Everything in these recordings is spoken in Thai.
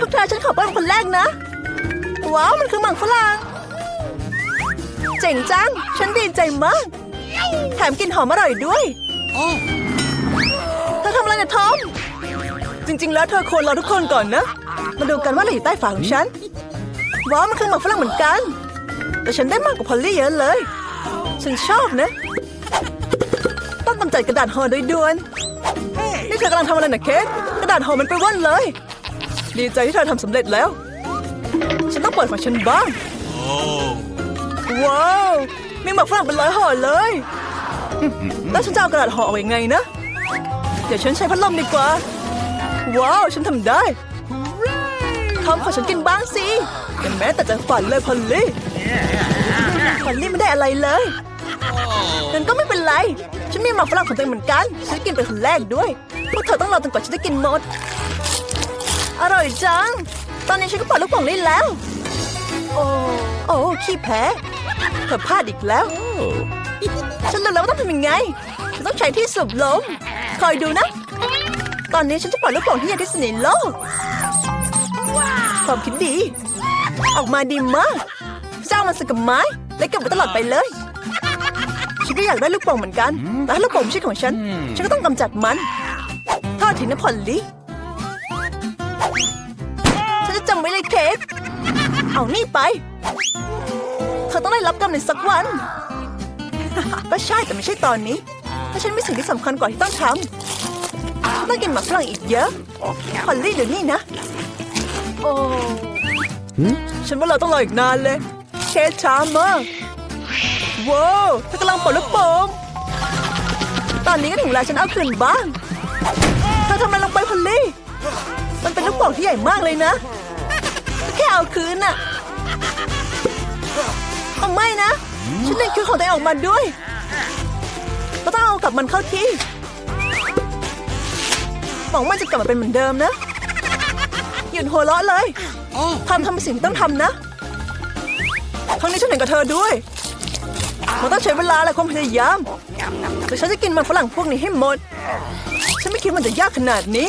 พวกเธอฉันขอเปิ้ลคนแรกนะ ว้าว มันคือหมังฝรั่งเจ๋งจัง ฉันดีใจมาก แถมกลินหอมอร่อยด้วยเธอทำอะไรเนี่ยทอม จริง ๆ แล้วเธอควรรอทุกคนก่อนนะ มาดูกันว่าอะไรอยู่ใต้ฝาของฉัน ว้าว มันคือหมักฝรั่งเหมือนกัน แต่ฉันได้มากกว่าพอลลี่เยอะเลย ฉันชอบนะ ต้องกำจัดกระดาษห่อโดยด่วน นี่เธอกำลังทำอะไรนะเคสกระดาษห่อมันไปว่อนเลย ดีใจที่เธอทำสำเร็จแล้ว ฉันต้องเปิดของฉันบ้าง ว้าวมีหมักฝรั่งเป็นร้อยห่อเลย แล้วฉันจะเอากระดาษห่อออกยังไงนะ เดี๋ยวฉันใช้พัดลมดีกว่า ว้าว ฉันทำได้ทอมขอฉันกินบ้างสิย่แม้แต่จะฝันเลยพอลลี่พอลลี่ไม่ได้อะไรเลยงั้นก็ไม่เป็นไร ฉันมีหมักฝรั่งของตัวเองเหมือนกัน ฉันกินเป็นคนแรกด้วย พวกเธอต้องรอจนกว่าฉันจะกินหมด อร่อยจัง ตอนนี้ฉันก็ปล่อยลูกโป่งได้แล้ว โอ้โอ้ขี้แพ้เธอพลาดอีกแล้ว ฉันรู้แล้วว่าต้องทำยังไงฉันต้องใช้ที่สูบลม คอยดูนะ ตอนนี้ฉันจะปล่อยลูกโป่งที่ใหญ่ที่สุดในโลกความคิดดี ออกมาดีมากเจ้ามันสกับไม้และเก็บไว้ตลอดไปเลย ฉันก็อยากได้ลูกโป่งเหมือนกัน แต่ลูกโป่งไม่ใช่ของฉัน ฉันก็ต้องกำจัดมันทอดทิ้งนะพอลลี่ ลยเคสเอานี่ไป เธอต้องได้รับกรรมในสักวัน ก็ใช่แต่ไม่ใช่ตอนนี้ ถ้าฉันมีสิ่งที่สำคัญกว่าที่ต้องทำฉันต้องกินหมากฝรั่งอีกเยอะพอลลี่เดี๋ยวนี้นะ โอ้ฉันว่าเราต้องรออีกนานเลยเคสช้ามากว้าวเธอกำลังปลดลูกโป่งตอนนี้ก็ถึงเวลาฉันเอาคืนบ้าง เธอทำอะไรลงไปพอลลี่ มันเป็นลูกโป่งที่ใหญ่มากเลยนะ แค่เอาคืนน่ะเอาไม่นะ ฉันเล่นคืนของตัวเองออกมาด้วยเราต้องเอากลับมันเข้าที่หวังว่ามันจะกลับมาเป็นเหมือนเดิมนะ หยุดหัวเราะเลยทำทำเป็นสิ่งที่ต้องทำนะ ครั้งนี้ฉันเห็นกับเธอด้วย มันต้องใช้เวลาและความพยายามแต่ฉันจะกินมันฝรั่งพวกนี้ให้หมด ฉันไม่คิดว่ามันจะยากขนาดนี้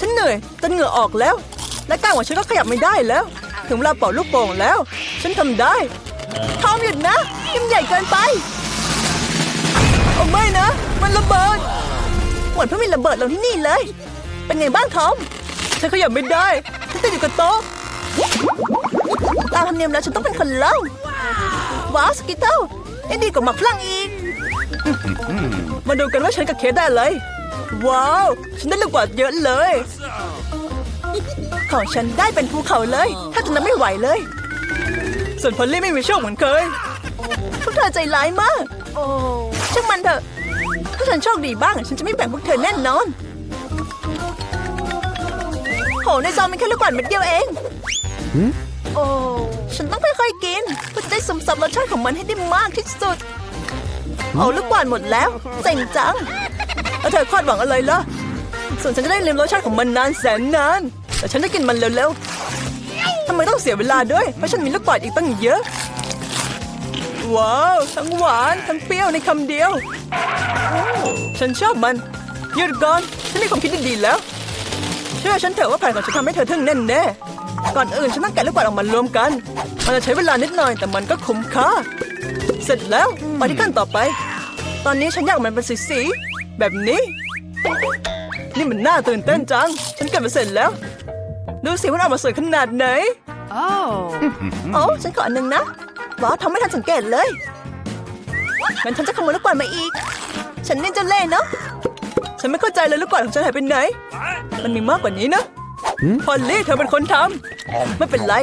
ฉันเหนื่อยจนเหงื่อออกแล้ว และก้ามของฉันก็ขยับไม่ได้แล้ว ถึงเวลาเป่าลูกโป่งแล้ว ฉันทำได้ทอมหยุดนะยิ่งใหญ่เกินไปโอ้ไม่นะ มันระเบิดเหมดเพื่อมีระเบิดลงที่นี่เลย เป็นไงบ้างทอม ฉันขยับไม่ได้ ฉันติดอยู่กับโต๊ะตามธรรมเนียมแล้วฉันต้องเป็นคนเล่าว้าวสกิตเติลยังดีกว่าหมักฝรั่งอีก มาดูกันว่าฉันกับเคสได้อะไรว้าว ฉันได้ลูกกว่าเยอะเลย ของฉันได้เป็นภูเขาเลย ถ้าจะนับไม่ไหวเลย ส่วนพอลลี่ไม่มีโชคเหมือนเคยพวกเธอใจร้ายมากโอ้ช่างมันเถอะ ถ้าฉันโชคดีบ้าง ฉันจะไม่แบ่งพวกเธอแน่นอน โห ในซองมีแค่ลูกกวาดเม็ดเดียวเองโอ้ฉันต้องค่อยๆกินเพื่อจะได้ซึมซับรสชาติของมันให้ได้มากที่สุดเอาลูกกวาดหมดแล้วเจ๋งจังแล้วเธอคาดหวังอะไรล่ะส่วนฉันจะได้ลิมรสชาติของมันนานแสนนาน แต่ฉันจะกินมันเร็วๆทำไมต้องเสียเวลาด้วย เพราะฉันมีลูกกวาดอีกตั้งเยอะ ว้าว ทั้งหวานทั้งเปรี้ยวในคำเดียว ฉันชอบมันหยุดก่อนฉันมีความคิดดีๆแล้ว เชื่อฉันเถอะว่าแผนของฉันทำให้เธอทึ่งแน่แน่ก่อนอื่นฉันต้องแกะลูกกวาดออกมารวมกัน มันจะใช้เวลานิดหน่อยแต่มันก็คุ้มค่า เสร็จแล้วไปที่ขั้นต่อไป ตอนนี้ฉันอยากมันเป็นสีๆแบบนี้ นี่มันน่าตื่นเต้นจัง ฉันเก็บมาเสร็จแล้ว ดูสิว่าออกมาสวยขนาดไหน Oh. โอ้ฉันขออันหนึ่งนะว้าวทำไม่ทันสังเกตเลยงั้นฉันจะขโมยลูกกวาดมาอีก ฉันนี่เจะเล่ห์เนาะฉันไม่เข้าใจเลยลูกกวาดของฉันหายไปไหน มันมีมากกว่านี้นะพอลลี่เธอเป็นคนทำไม่เป็นไร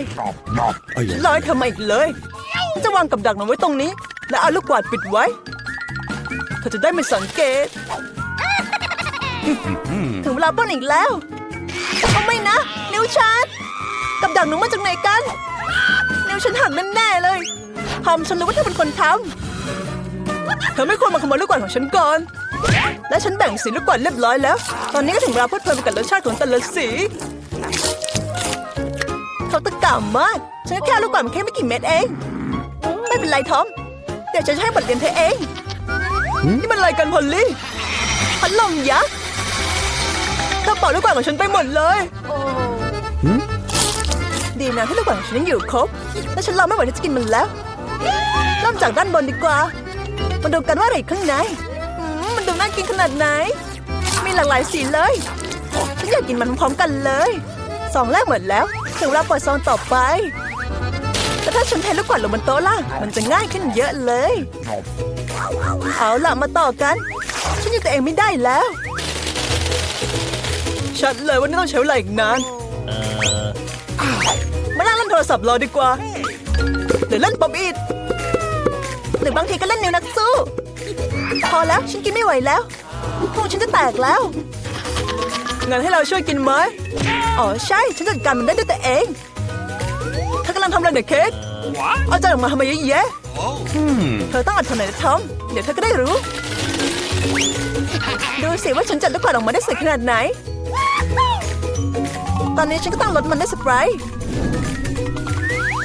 ฉันรอให้เธอมาอีกเลยฉันจะวางกับดักมันไว้ตรงนี้ และเอาลูกกวาดปิดไว้ เธอจะได้ไม่สังเกต ถึงเวลาปล้นอีกแล้ว เอาไม่นะ นิ้วฉัน กับดักหนูมาจากไหนกัน นิ้วฉันหักแน่ๆเลยทอมฉันรู้ว่าเธอเป็นคนทำเธอไม่ควรมาขโมยลูกกวาดของฉันก่อน และฉันแบ่งสีลูกกวาดเรียบร้อยแล้ว ตอนนี้ก็ถึงเวลาเพลิดเพลินไปกับรสชาติของแต่ละสี เขาตะก่ามาก ฉันก็แค่เอาลูกกวาดมาแค่ไม่กี่เม็ดเอง ไม่เป็นไรทอม เดี๋ยวฉันจะให้บทเรียนเธอเอง นี่มันอะไรกันพอลลี่พัดลมยักษ์ เธอเป่าลูกกวาดของฉันไปหมดเลย Hmm? นานที่ลูกหวังฉันยังอยู่ครบ และฉันรอไม่ไหวที่จะกินมันแล้วเริ่มจากด้านบนดีกว่า มาดูกันว่าอะไรอยู่ข้างในอืมมันดูน่ากินขนาดไหน มีหลากหลายสีเลย ฉันอยากกินมันพร้อมกันเลยซองแรกหมดแล้ว ถึงเวลาเปิดซองต่อไปแต่ถ้าฉันเทลูกกวาดลงบนโต๊ะล่ะ มันจะง่ายขึ้นเยอะเลย เอาล่ะมาต่อกัน ฉันอยู่ตัวเองไม่ได้แล้ว ชัดเลยว่านี่ต้องใช้เวลาอีกนานมานั่งเล่นโทรศัพท์รอดีกว่าหรือเล่นป๊อปอีดหรือบางทีก็เล่นนิ้วนักสู้ พอแล้วฉันกินไม่ไหวแล้วพุงฉันจะแตกแล้วงั้นให้เราช่วยกินไหมอ๋อใช่ ฉันจัดการมันได้ด้วยตัวเองเธอกำลังทำอะไรเนี่ยเค้กเอาจานออกมาทำไมเยอะแยะเธอต้องอดทนหน่อยนะทอมเดี๋ยวเธอก็ได้รู้ ดูสิว่าฉันจัดลูกกวาดออกมาได้สวยขนาดไหน ตอนนี้ฉันก็ต้องลดมันด้วยสเปรย์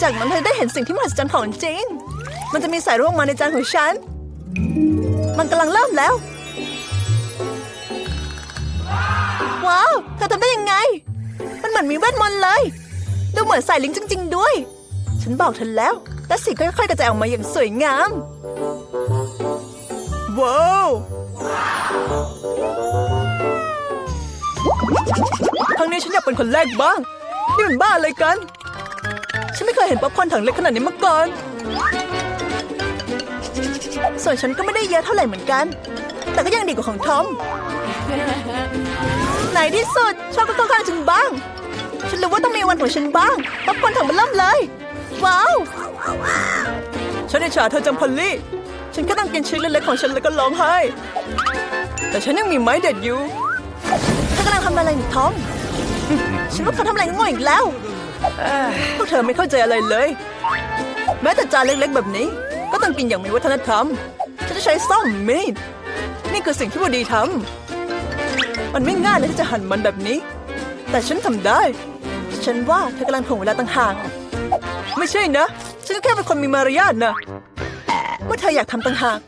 จากนั้นเธอได้เห็นสิ่งที่มหัศจรรย์ของจริง มันจะมีสายร่วงมาในจานของฉัน มันกำลังเริ่มแล้ว ว้าว เธอทำได้ยังไง มันเหมือนมีเวทมนต์เลย ดูเหมือนสายลิงจริง ๆ ด้วย ฉันบอกเธอแล้ว และสีก็ค่อยๆกระจายออกมาอย่างสวยงาม ว้าว ครั้งนี้ฉันอยากเป็นคนแรกบ้าง นี่มันบ้าอะไรกัน ฉันไม่เคยเห็นป๊อปคอร์นถังเล็กขนาดนี้มาก่อน ส่วนฉันก็ไม่ได้เยอะเท่าไหร่เหมือนกัน แต่ก็ยังดีกว่าของทอมไหนที่สุดชอบก็เข้าข้างฉันบ้าง ฉันรู้ว่าต้องมีวันของฉันบ้างป๊อปคอร์นถังมันเริ่มเลย ว้าว ฉันอิจฉาเธอจังพอลลี่ ฉันแค่ต้องกินชิ้นเล็กๆของฉันแล้วก็ร้องไห้ แต่ฉันยังมีไม้เด็ดอยู่ ทำอะไรนี่ทอมฉันว่าเขาทำอะไรง่อยอีกแล้วเอ้ยพวกเธอไม่เข้าใจอะไรเลย แม้แต่จานเล็กๆแบบนี้ ก็ต้องกินอย่างมีวัฒนธรรม ฉันจะใช้ซ่อมมีด นี่คือสิ่งที่วดีทำมันไม่ง่ายเลยที่จะหั่นมันแบบนี้ แต่ฉันทำได้ ฉันว่าเธอกำลังถ่วงเวลาต่างหาก ไม่ใช่นะ ฉันก็แค่เป็นคนมีมารยาทนะ เมื่อเธออยากทำต่างหาก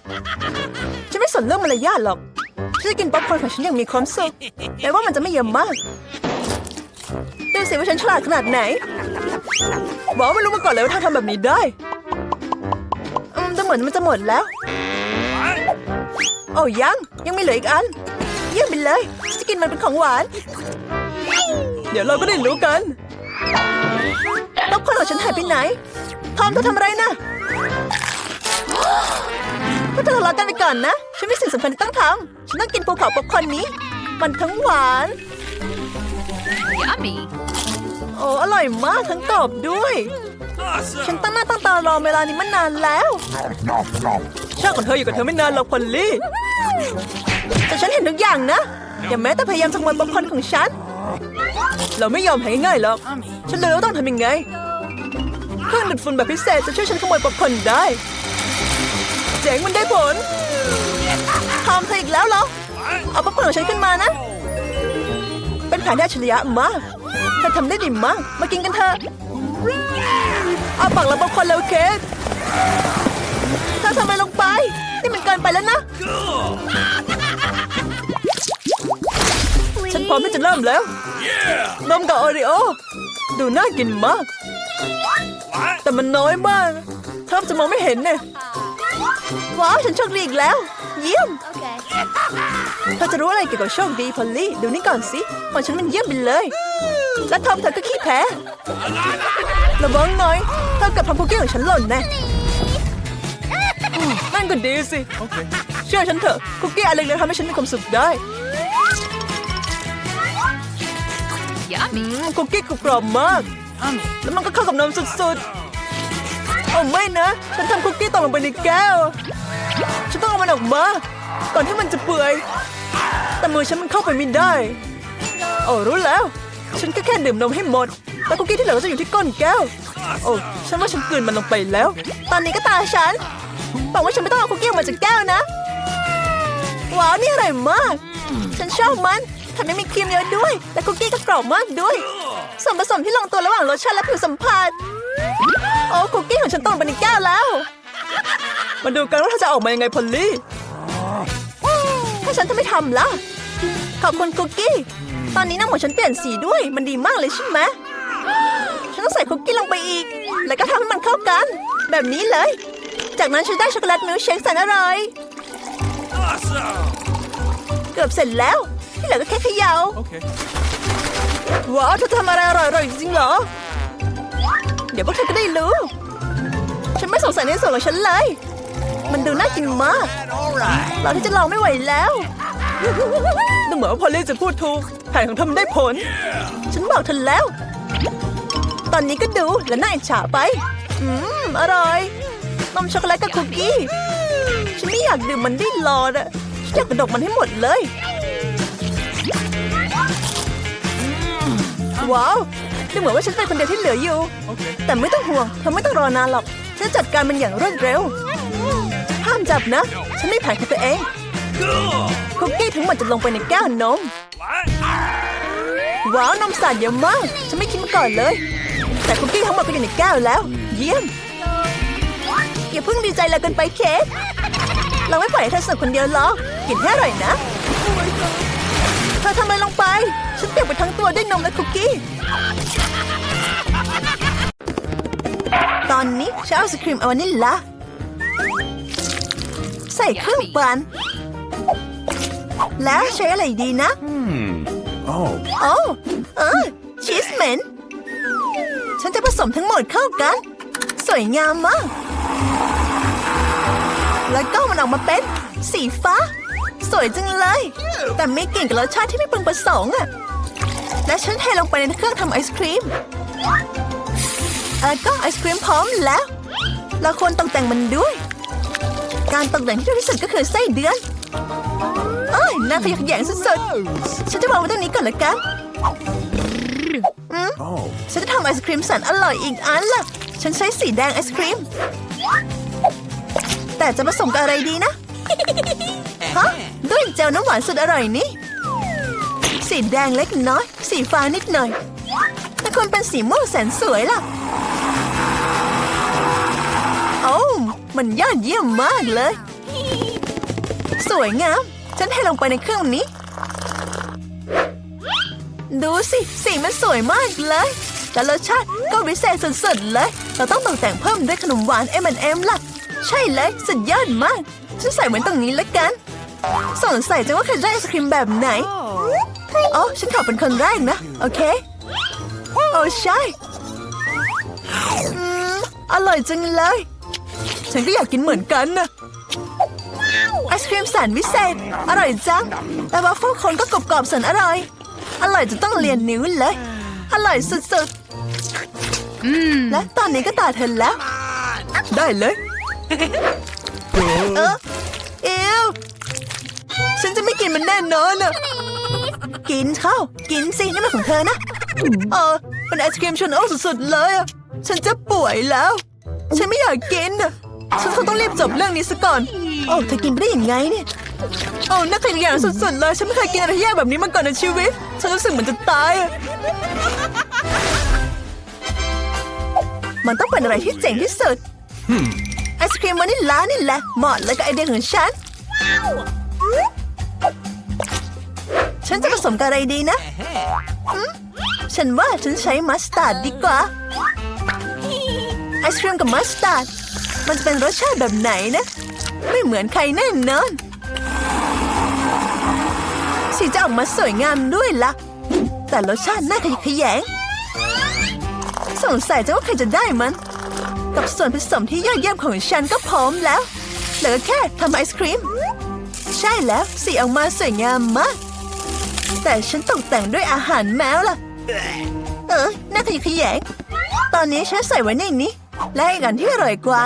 ฉันไม่สนเรื่องมารยาทหรอก ฉันจะกินป๊อปคอร์นของฉันอย่างมีความสุขแต่ว่ามันจะไม่เยอะมากดูสิว่าฉันฉลาดขนาดไหนบอกว่าไม่รู้มาก่อนเลยว่าเธอทำแบบนี้ได้อืมแต่เหมือนมันจะหมดแล้ว โอ้ยังยังมีเหลืออีกอัน เยี่ยมไปเลยฉันจะกินมันเป็นของหวาน เดี๋ยวเราก็ได้รู้กันป๊อปคอร์นของฉันหายไปไหนทอมเธอทำอะไรนะ พวกเธอทะเลาะกันไปก่อนนะ ฉันมีสิ่งสำคัญที่ต้องทำฉันต้องกินภูเขาป๊อปคอร์นนี้ มันทั้งหวาน Yummy. โอ้อร่อยมากทั้งกรอบด้วย ฉันตั้งหน้าตั้งตารอเวลานี้มานานแล้วชาติของเธออยู่กับเธอไม่นานหรอกพอลลี่ แต่ฉันเห็นทุกอย่างนะ อย่าแม้แต่พยายามจะขโมยป๊อปคอร์นของฉัน เราไม่ยอมแพ้ง่ายๆหรอก ฉันเลยว่าต้องทำยังไง เครื่องดูดฝุ่นแบบพิเศษจะช่วยฉันขโมยป๊อปคอร์นได้ เจ๋งมันได้ผลทำเธออีกแล้วเหรอ เอาป๊อปคอร์นของฉันขึ้นมานะ เป็นแผนที่อัจฉริยะมากเธอทำได้ดีมาก มากินกันเถอะเอาปากเราบางคอนแล้วเคสเธอทำอะไรลงไป นี่มันเกินไปแล้วนะ ฉันพร้อมที่จะเริ่มแล้ว นมกับโอริโอ ดูน่ากินมาก แต่มันน้อยมากแทบจะมองไม่เห็นเนี่ย ว้าวฉันโชคดีอีกแล้ว เยี่ยม Okay. เธอจะรู้อะไรเกี่ยวกับโชคดีพอลลี่ดูนี่ก่อนสิของฉันมันเยี่ยมไปเลย และทอมเธอก็ขี้แพ้ระวังหน่อยเธอเกับทำคุกกี้ของฉันหล่นแน่อืมนั่นก็ดีสิเชื่อฉันเถอะคุกกี้อะไรเล็กๆทำให้ฉันมีความสุขได้ Yummy. อืมคุกกี้กรอบๆมาก แล้วมันก็เข้ากับนมสุดๆ โอ้ไม่นะ ฉันทำคุกกี้ตกลงไปในแก้ว ฉันต้องเอามันออกมาก่อนที่มันจะเปื่อย แต่มือฉันมันเข้าไปไม่ได้ โอ้รู้แล้ว ฉันก็แค่ดื่มนมให้หมดแต่คุกกี้ที่เหลือจะอยู่ที่ก้นแก้ว โอ้ฉันว่าฉันกลืนมันลงไปแล้ว ตอนนี้ก็ตาฉันบอกว่าฉันไม่ต้องเอาคุกกี้ออกมาจากแก้วนะ ว้าวนี่อร่อยมาก ฉันชอบมันแถมยังมีครีมเยอะด้วย และคุกกี้ก็กรอบมากด้วย ส่วนผสมที่ลงตัวระหว่างรสชาติและผิวสัมผัส โอ้คุกกี้ของฉันตกลงไปในแก้วแล้วมาดูกันว่าเธอจะออกมายังไงพอลลี่ ถ้าฉันจะไม่ทำล่ะ ขอบคุณคุกกี้ ตอนนี้น้ำของฉันเปลี่ยนสีด้วย มันดีมากเลยใช่ไหมฉันต้องใส่คุกกี้ลงไปอีก แล้วก็ทำให้มันเข้ากัน แบบนี้เลย จากนั้นฉันได้ช็อกโกแลตมิลค์เชคแสนอร่อย Awesome. เกือบเสร็จแล้ว ที่เหลือก็แค่เขยา่า Okay. ว้าวเธอทำอะไรอร่อยๆจริงๆเหรอ เดี๋ยวพวกเธอก็ได้รู้ ฉันไม่สงสัยในส่วนของฉันเลย มันดูน่ากินมาก All right. เราที่จะลองไม่ไหวแล้วดูเหมือนว่าพอลลี่จะพูดถูกแผนของเธอมันได้ผล ฉันบอกเธอแล้ว ตอนนี้ก็ดูและน่าอิจฉาไป อืม อร่อยนมช็อกโกแลตกับคุกกี้ ฉันไม่อยากดื่มมันได้รอดอะฉันอยากกระดกมันให้หมดเลย ว้าว ดูเหมือนว่าฉันเป็นคนเดียวที่เหลืออยู่ Okay. แต่ไม่ต้องห่วงเธอไม่ต้องรอนานหรอก ฉันจัดการมันอย่างรวดเร็ว ห้ามจับนะ ฉันไม่แผนของตัวเอง Cool. คุกกี้ทั้งหมดจะลงไปในแก้วนม What? ว้าวนมสาดเยอะมาก ฉันไม่คิดมาก่อนเลย แต่คุกกี้ทั้งหมดก็อยู่ในแก้วแล้ว เยี่ยม อย่าเพิ่งดีใจเลยเกินไปเค้กเราไม่ปล่อยให้เธอสนุกคนเดียวหรอก กินให้อร่อยนะ เธอทำอะไรลงไป ฉันเปียกไปทั้งตัวด้วยนมและคุกกี้ ตอนนี้ฉันเอาไอศครีมเอาวานิลลาใส่เครื่องปั่นแล้วใช้อะไรดีนะ Oh. โอ้เออชีสเหม็นฉันจะผสมทั้งหมดเข้ากัน สวยงามมาก แล้วก็มันออกมาเป็นสีฟ้า สวยจังเลย แต่ไม่เก่งกับรสชาติที่ไม่พึงประสงค์อะ และฉันเทลงไปในเครื่องทำไอศครีมแล้วก็ไอศครีมพร้อมแล้ว เราควรตกแต่งมันด้วย การตกแต่งที่ดีที่สุดก็คือไส้เดือนเอ้ยน่าขยะแยงสุดๆฉันจะวางไว้ตรงนี้ก่อนละกันฉันจะทำไอศครีมแสนอร่อยอีกอันล่ะฉันใช้สีแดงไอศครีม แต่จะผสมกับอะไรดีนะ ฮะ ด้วยเจลน้ำหวานสุดอร่อยนี่ สีแดงเล็กน้อย สีฟ้านิดหน่อยแต่ควรเป็นสีม่วงแสนสวยล่ะ โอ้มันยอดเยี่ยมมากเลย สวยงาม ฉันให้ลงไปในเครื่องนี้ ดูสิ สีมันสวยมากเลยแต่รสชาติก็วิเศษสุดๆเลย เราต้องตกแต่งเพิ่มด้วยขนมหวาน M&M ล่ะ ใช่เลย สุดยอดมาก ฉันใส่เหมือนตรงนี้ละกัน สงสัยจังว่าใครจะได้ไอศครีมแบบไหน อ๋อฉันขอเป็นคนแรกนะ โอเค โอ้ใช่อืมอร่อยจังเลย ฉันก็อยากกินเหมือนกันนะไอศครีมแสนวิเศษ อร่อยจัง แต่ว่าฟูคนก็กรอบๆแสนอร่อย อร่อยจนต้องเลียนนิ้วเลย อร่อยสุดๆและตอนนี้ก็ตาเธอแล้ว ได้เลย เออเอวฉันจะไม่กินมันแน่นอนอะ กินเข้า กินสินี่มันของเธอนะ เออเป็นไอศครีมชนโอ้สุดๆเลยอะฉันจะป่วยแล้ว ฉันไม่อยากกินอะฉันคงต้องรีบจบเรื่องนี้ซะก่อน โอ้เธอกินไปได้ยังไงเนี่ยโอ้น่าขยะสุดๆเลย ฉันไม่เคยกินอะไรแย่แบบนี้มาก่อนในชีวิต ฉันรู้สึกเหมือนจะตายอะมันต้องเป็นอะไรที่เจ๋งที่สุดไอศครีมวานิลลานี่แหละเหมาะเลยกับไอเดียของฉัน ฉันจะผสมกับอะไรดีนะหืมฉันว่าฉันใช้มัสตาร์ดดีกว่า ไอศครีมกับมัสตาร์ด มันจะเป็นรสชาติแบบไหนนะ ไม่เหมือนใครแน่นอนสีจะออกมาสวยงามด้วยละ่ะ แต่รสชาติน่าขยะแขยง สงสัยจะว่าใครจะได้มัน กับส่วนผสมที่ยอดเยี่ยมของฉันก็พร้อมแล้ว เหลือแค่ทำไอศครีม ใช่แล้วสีออกมาสวยงามมาก แต่ฉันตกแต่งด้วยอาหารแมวล่ะ เออน่าขยะแขยง ตอนนี้ฉันใส่ไว้ในนี้ และอีกอันที่อร่อยกว่า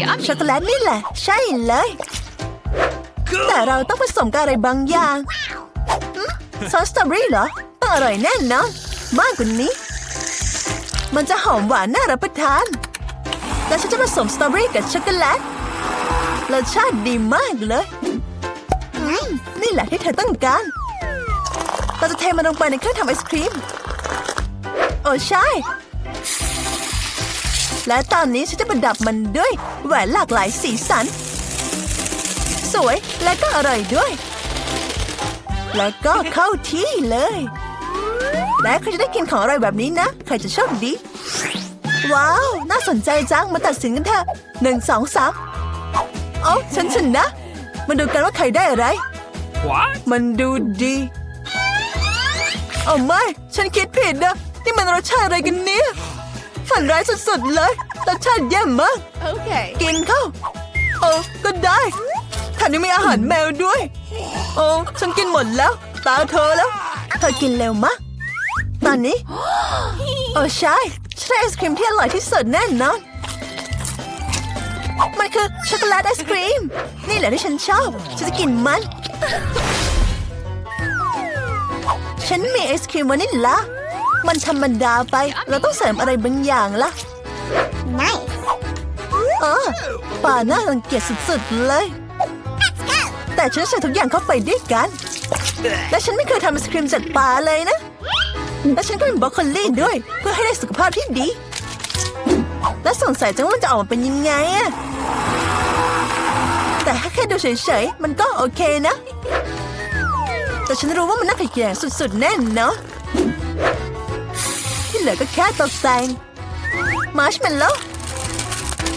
Yummy. ช็อกโกแลตนี่แหละ ใช่เลย แต่เราต้องผสมกับอะไรบางอย่างหืมซอสสตรอเบอรี่เหรอต้องอร่อยแน่นอนมากกว่านี้ มันจะหอมหวานน่ารับประทาน และฉันจะผสมสตรอเบอรี่กับช็อกโกแลตรสชาติดีมากเลยอืม นี่แหละที่เธอต้องการ เราจะเทมันลงไปในเครื่องทำไอศครีม โอ้ใช่ และตอนนี้ฉันจะประดับมันด้วยแหวนหลากหลายสีสัน สวยและก็อร่อยด้วย แล้วก็เข้าที่เลย และใครจะได้กินของอร่อยแบบนี้นะ ใครจะโชคดี ว้าว น่าสนใจจัง มาตัดสินกันเถอะหนึ่งสองสามเอ้าฉันชนะ มาดูกันว่าใครได้อะไร มันดูดีเอาไม่ ฉันคิดผิดนะ นี่มันรสชาติอะไรกันเนี่ยฝันร้ายสุดๆเลย รสชาติแย่มาก Okay. กินเข้า โอ้ก็ได้แถมยังมีอาหารแมวด้วย โอ้ฉันกินหมดแล้ว ตาเธอแล้ว เธอกินเร็วมากตอนนี้ โอ้ใช่ฉันได้ไอศครีมที่อร่อยที่สุดแน่นอน มันคือช็อกโกแลตไอศครีม นี่แหละที่ฉันชอบ ฉันจะกินมัน ฉันมีไอศครีมวานิลลามันธรรมดาไป เราต้องเสริมอะไรบางอย่างละ Nice. เออป่าน่ารังเกียจสุดๆเลย แต่ฉันใส่ทุกอย่างเข้าไปด้วยกัน และฉันไม่เคยทำไอศครีมจากปลาเลยนะ และฉันก็มีบรอกโคลีด้วย เพื่อให้ได้สุขภาพที่ดี และสงสัยจังว่ามันจะออกมาเป็นยังไงอะ แต่ถ้าแค่ดูเฉยๆ มันก็โอเคนะ แต่ฉันรู้ว่ามันน่าขยงสุดๆ แน่นเนาะที่เหลือก็แค่ตกแต่งมาร์ชเมลโล่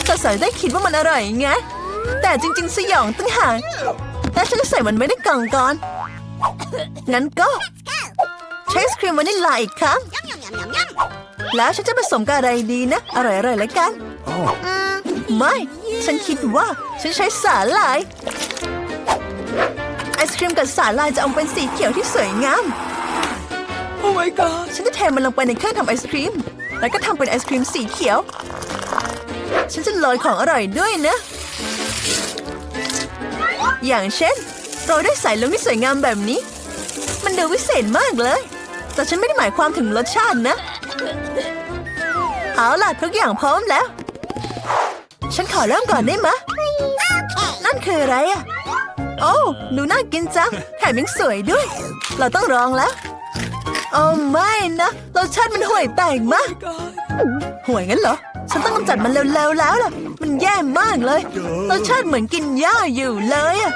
เธอใส่ได้คิดว่ามันอร่อยไง แต่จริงๆ สยองตั้งหากและฉันจะใส่มันไว้ในกล่องก่อน งั้นก็ ใช้ไอศครีมวานิลลาอีกครั้ง Yum, yum, yum, yum, yum. แล้วฉันจะผสมกับอะไรดีนะ อร่อยๆแล้วกันอืมไม่ ฉันคิดว่าฉันใช้สาหร่าย ไอศครีมกับสาหร่ายจะออกเป็นสีเขียวที่สวยงาม โอ้ my god ฉันจะเทมันลงไปในเครื่องทำไอศครีม แล้วก็ทำเป็นไอศครีมสีเขียว ฉันจะโรยของอร่อยด้วยนะ อย่างเช่นโรยด้วยสายลุงที่สวยงามแบบนี้ มันดูวิเศษมากเลย แต่ฉันไม่ได้หมายความถึงรสชาตินะ เอาล่ะทุกอย่างพร้อมแล้ว ฉันขอเริ่มก่อนได้ไหมะนั่นคืออะไรอะ โอ้ดูน่ากินจังแถมยังสวยด้วย เราต้องลองแล้วโอ้ไม่นะรสชาติมันห่วยแตกมากห่วยงั้นเหรอ ฉันต้องกำจัดมันเร็วๆแล้วล่ะ มันแย่มากเลยรสชาติเหมือนกินหญ้าอยู่เลยอะ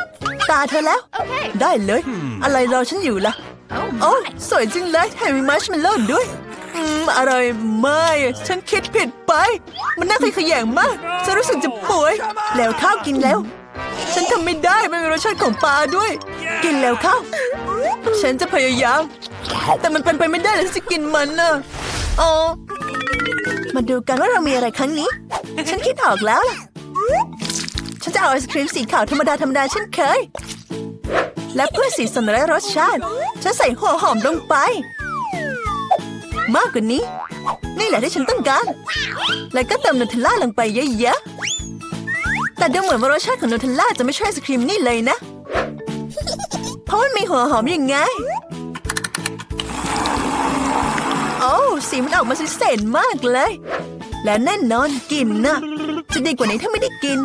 ตาเธอแล้ว Okay. ได้เลย อะไรรอฉันอยู่ล่ะ Oh โอ้ my. สวยจริงเลยแถมมีมัชเมลโล่ด้วย อืมอร่อยมากฉันคิดผิดไป มันน่าขยขยงมาก ฉันรู้สึกจะป่วย แล้วข้าวกินแล้ว ฉันทำไม่ได้มันมีรสชาติของปลาด้วย กินแล้วข้าว ฉันจะพยายาม แต่มันเป็นไปไม่ได้เลยที่จะกินมันนะอ๋อ มาดูกันว่าเรามีอะไรครั้งนี้ ฉันคิดออกแล้วล่ะ ฉันจะเอาไอศครีมสีขาวธรรมดาธรรมดาเช่นเคย และเพื่อสีสันและรสชาติ ฉันใส่หัวหอมลงไป มากกว่านี้ นี่แหละที่ฉันต้องการ แล้วก็เติมนูเทลล่าลงไปเยอะๆ แต่ดูเหมือนว่ารสชาติของนูเทลล่าจะไม่ใช่ไอศครีมนี่เลยนะ เพราะมันมีหัวหอมยังไง โอ้สีมันออกมาสิเศษมากเลย และแน่นอนกินนะ จะดีกว่านี้ถ้าไม่ได้กิน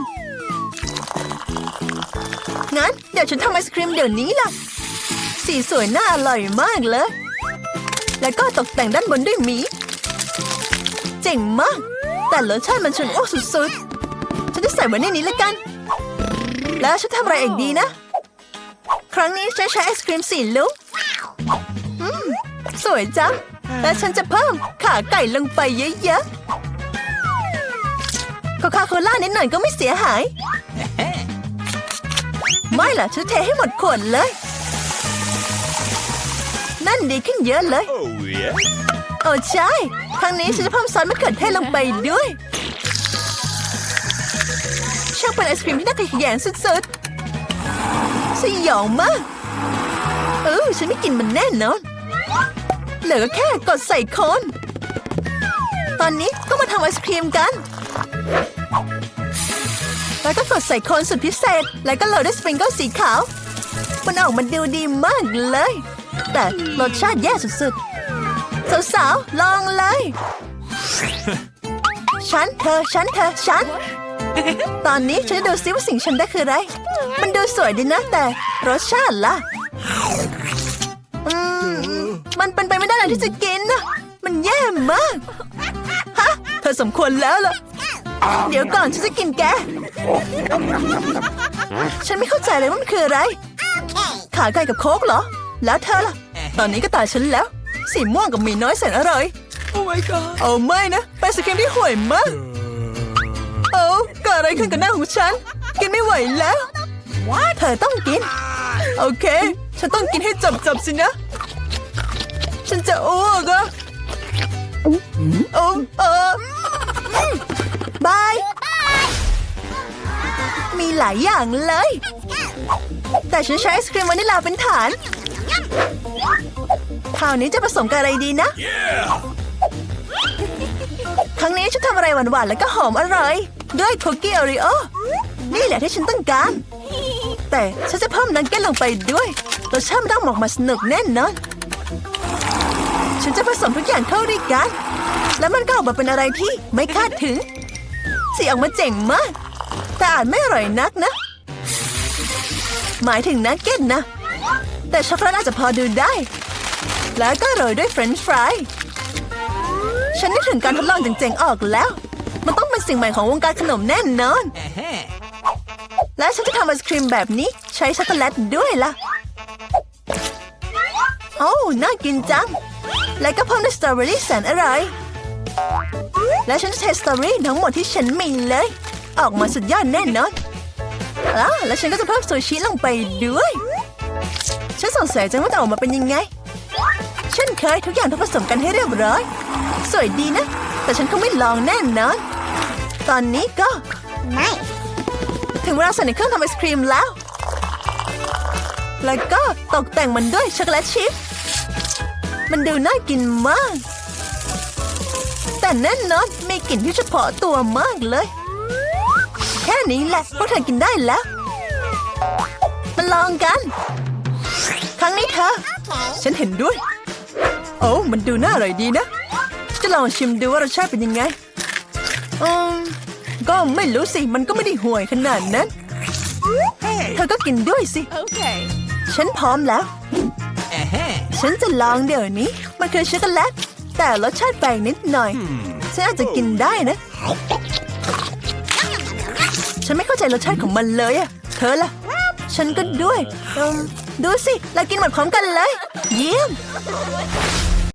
งั้นเดี๋ยวฉันทำไอศครีมเดี๋ยวนี้ล่ะ สีสวยน่าอร่อยมากเลย แล้วก็ตกแต่งด้านบนด้วยหมี เจ๋งมาก แต่รสชาติมันชวนอ้วกสุดๆ ฉันจะใส่ไว้ในนี้ล้วกัน แล้วฉันทำอะไรอีกดีนะ ครั้งนี้ฉันใช้ไอศครีมสีลุกอืม สวยจัง และฉันจะเพิ่มขาไก่ลงไปเยอะๆโคคาโคล่านิดหน่อยก็ไม่เสียหาย ไม่ล่ะฉันเทให้หมดขวดเลย นั่นดีขึ้นเยอะเลย Oh yeah. โอ้ใช่ครั้งนี้ฉันจะเพิ่มซอสมะเขือเทศลงไปด้วยช่างเป็นไอศครีมที่น่าขยแยงสุดๆ สยองมาก เออฉันไม่กินมันแน่นอน เหลือแค่กดใส่โคนตอนนี้ก็มาทำไอศครีมกัน แล้วก็กดใส่โคนสุดพิเศษ แล้วก็โรยด้วยสปริงเกิลสีขาว มันออกมาดูดีมากเลย แต่รสชาติแย่สุดๆ สาวๆ ลองเลย ฉันเธอ ฉันเธอ ฉัน ตอนนี้ฉันจะดูซิว่าสิ่งฉันได้คืออะไร มันดูสวยดีนะแต่รสชาติล่ะ อืม มันเป็นไปไม่ได้เลยที่จะกินนะ มันแย่มาก ฮะ เธอสมควรแล้วล่ะ เดี๋ยวก่อนฉันจะกินแก ฉันไม่เข้าใจเลยว่ามันคืออะไร Okay. ขาไก่กับโค้กเหรอ แล้วเธอล่ะ ตอนนี้ก็ตาฉันแล้ว สีม่วงกับหมีน้อยแสนอร่อย โอ้ my god โอ้ไม่นะเป็นไอศครีมที่ห่วยมากโอ้เกิดอะไรขึ้นกับหน้าของฉัน กินไม่ไหวแล้วว้าเธอต้องกิน โอเค ฉันต้องกินให้จบจบๆสินะ ฉันจะอ้วกอะโอ้เออบายมีหลายอย่างเลย แต่ฉันใช้ไอศครีมวานิลลาเป็นฐาน คราวนี้จะผสมกับอะไรดีนะ Yeah! ครั้งนี้ฉันทำอะไรหวานๆ แล้วก็หอมอร่อย ด้วยคุกกี้โอรีโอ นี่แหละที่ฉันต้องการ แต่ฉันจะเพิ่มนักเก็ตลงไปด้วยรสชาติมันต้องออกมาสนุกแน่นอน ฉันจะผสมทุกอย่างเข้าด้วยกัน แล้วมันก็ออกมาเป็นอะไรที่ไม่คาดถึง สีออกมาเจ๋งมาก แต่อาจไม่อร่อยนักนะ หมายถึงนักเก็ตนะ แต่ช็อกโกแลตอาจจะพอดูได้ แล้วก็โรยด้วยเฟรนช์ฟราย ฉันนึกถึงการทดลองเจ๋งๆออกแล้ว มันต้องเป็นสิ่งใหม่ของวงการขนมแน่นอน และฉันจะทำไอศครีมแบบนี้ใช้ช็อกโกแลตด้วยล่ะ โอ้ น่ากินจัง และก็เพิ่มด้วยสตรอเบอรี่แสนอร่อย และฉันจะเทสตรอเบอรี่ทั้งหมดที่ฉันมีเลย ออกมาสุดยอดแน่นอนอแล้วฉันก็จะเพิ่มซูชิลงไปด้วย ฉันสงสัยจังว่าจะออกมาเป็นยังไง เช่นเคยทุกอย่างต้องผสมกันให้เรียบร้อย สวยดีนะ แต่ฉันคงไม่ลองแน่นอน ตอนนี้ก็ Nice. ถึงเวลาใส่ในเครื่องทำไอศครีมแล้ว แล้วก็ตกแต่งมันด้วยช็อกโกแลตชิพ มันดูน่ากินมาก แต่แน่นอนมีกลิ่นที่เฉพาะตัวมากเลย แค่นี้แหละพวกเธอกินได้แล้ว มาลองกัน ครั้งนี้เธอ ฉันเห็นด้วย โอ้มันดูน่าอร่อยดีนะ จะลองชิมดูว่ารสชาติเป็นยังไง อืม ก็ไม่รู้สิ มันก็ไม่ได้ห่วยขนาดนั้น เธอก็กินด้วยสิ Okay. ฉันพร้อมแล้ว ฉันจะลองเดี๋ยวนี้ มันคือช็อกโกแลต แต่รสชาติแปลกนิดหน่อย ฉันอาจจะกินได้นะ ฉันไม่เข้าใจรสชาติของมันเลยอะ เธอล่ะ ฉันก็ด้วยเอิ่ม ดูสิ เรากินหมดพร้อมกันเลย เยี่ยม